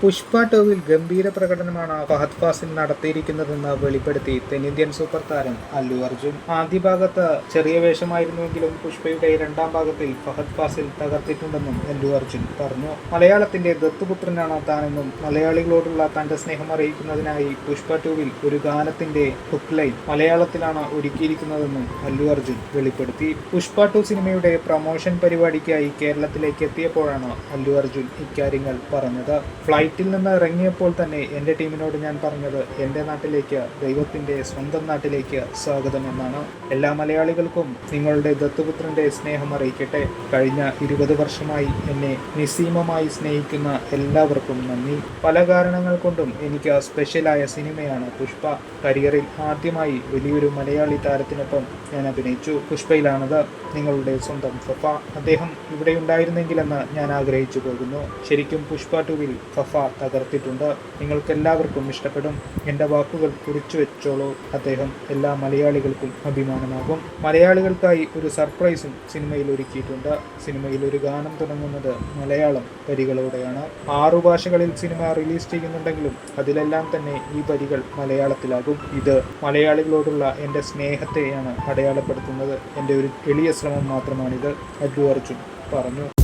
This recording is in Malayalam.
പുഷ്പ ടോവിൽ ഗംഭീര പ്രകടനമാണ് ഫഹദ് ഫാസിൽ നടത്തിയിരിക്കുന്നതെന്ന് വെളിപ്പെടുത്തി തെന്നിന്ത്യൻ സൂപ്പർ താരം അല്ലു അർജുൻ. ആദ്യ ഭാഗത്ത് ചെറിയ വേഷമായിരുന്നുവെങ്കിലും പുഷ്പയുടെ രണ്ടാം ഭാഗത്തിൽ ഫഹദ് ഫാസിൽ തകർത്തിട്ടുണ്ടെന്നും അല്ലു അർജുൻ പറഞ്ഞു. മലയാളത്തിന്റെ ദത്തുപുത്രനാണ് താനെന്നും മലയാളികളോടുള്ള തന്റെ സ്നേഹം അറിയിക്കുന്നതിനായി പുഷ്പ ടൂവിൽ ഒരു ഗാനത്തിന്റെ ഹുക്ക് ലൈൻ മലയാളത്തിലാണ് ഒരുക്കിയിരിക്കുന്നതെന്നും അല്ലു അർജുൻ വെളിപ്പെടുത്തി. പുഷ്പ ടു സിനിമയുടെ പ്രൊമോഷൻ പരിപാടിക്കായി കേരളത്തിലേക്ക് എത്തിയപ്പോഴാണ് അല്ലു അർജുൻ ഇക്കാര്യങ്ങൾ പറഞ്ഞത്. ഫ്ലൈറ്റിൽ നിന്ന് ഇറങ്ങിയപ്പോൾ തന്നെ എന്റെ ടീമിനോട് ഞാൻ പറഞ്ഞത് എന്റെ നാട്ടിലേക്ക് ദൈവത്തിന്റെ സ്വന്തം നാട്ടിലേക്ക് സ്വാഗതം എന്നാണ്. എല്ലാ മലയാളികൾക്കും നിങ്ങളുടെ ദത്തുപുത്രന്റെ സ്നേഹം അറിയിക്കട്ടെ. കഴിഞ്ഞ ഇരുപത് വർഷമായി എന്നെ നിസ്സീമമായി സ്നേഹിക്കുന്ന എല്ലാവർക്കും നന്ദി. പല കാരണങ്ങൾ കൊണ്ടും എനിക്ക് സ്പെഷ്യലായ സിനിമയാണ് പുഷ്പ. കരിയറിൽ ആദ്യമായി വലിയൊരു മലയാളി താരത്തിനൊപ്പം ഞാൻ അഭിനയിച്ചു. പുഷ്പയിലാണത് നിങ്ങളുടെ സ്വന്തം ഫഫ. അദ്ദേഹം ഇവിടെ ഉണ്ടായിരുന്നെങ്കിലെന്ന് ഞാൻ ആഗ്രഹിച്ചു പോകുന്നു. ശരിക്കും പുഷ്പ ടുവിൽ ഫഫ തകർത്തിട്ടുണ്ട്. നിങ്ങൾക്ക് എല്ലാവർക്കും ഇഷ്ടപ്പെടും. എന്റെ വാക്കുകൾ കുറിച്ചു വെച്ചോളൂ. അദ്ദേഹം എല്ലാ മലയാളികൾക്കും അഭിമാനമാകും. മലയാളികൾക്കായി ഒരു സർപ്രൈസും സിനിമയിൽ ഒരുക്കിയിട്ടുണ്ട്. സിനിമയിൽ ഒരു ഗാനം തുടങ്ങുന്നത് മലയാളം വരികളോടെയാണ്. ആറു ഭാഷകളിൽ സിനിമ റിലീസ് ചെയ്യുന്നുണ്ടെങ്കിലും അതിലെല്ലാം തന്നെ ഈ വരികൾ മലയാളത്തിലാകും. ഇത് മലയാളികളോടുള്ള എന്റെ സ്നേഹത്തെയാണ് അടയാളപ്പെടുത്തുന്നത്. എന്റെ ഒരു എളിയ ശ്രമം മാത്രമാണിത് അല്ലു അർജുൻ പറഞ്ഞു.